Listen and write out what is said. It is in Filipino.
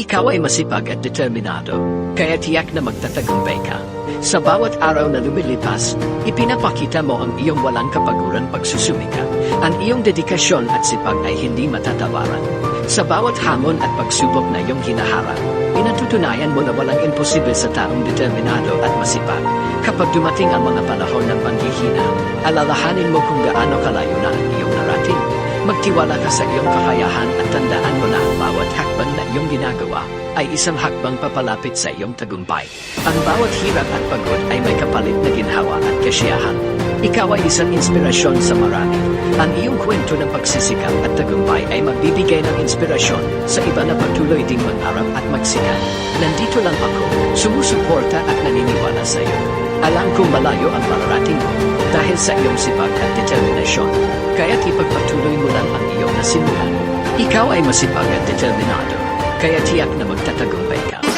Ikaw ay masipag at determinado, kaya tiyak na magtatagumpay ka. Sa bawat araw na lumilipas, ipinapakita mo ang iyong walang kapaguran pagsusumika. Ang iyong dedikasyon at sipag ay hindi matatawaran. Sa bawat hamon at pagsubok na iyong hinaharap, pinatutunayan mo na walang imposible sa taong determinado at masipag. Kapag dumating ang mga panahon ng panghihina, alalahanin mo kung gaano kalayo na ang iyong. Magtiwala ka sa iyong kakayahan at tandaan mo na ang bawat hakbang na iyong ginagawa ay isang hakbang papalapit sa iyong tagumpay. Ang bawat hirap at pagod ay may kapalit na ginhawa at kasiyahan. Ikaw ay isang inspirasyon sa marami. Ang iyong kwento ng pagsisikap at tagumpay ay magbibigay ng inspirasyon sa iba na patuloy ding mangarap at magsikat. Nandito lang ako, sumusuporta at naniniwala sa iyo. Alam kong malayo ang mararating mo dahil sa iyong sipag at determinasyon. Kaya't ipagpatuloy mo lang ang iyong nasimulan. Ikaw ay masipag at determinado, kaya tiyak na magtatagumpay ka.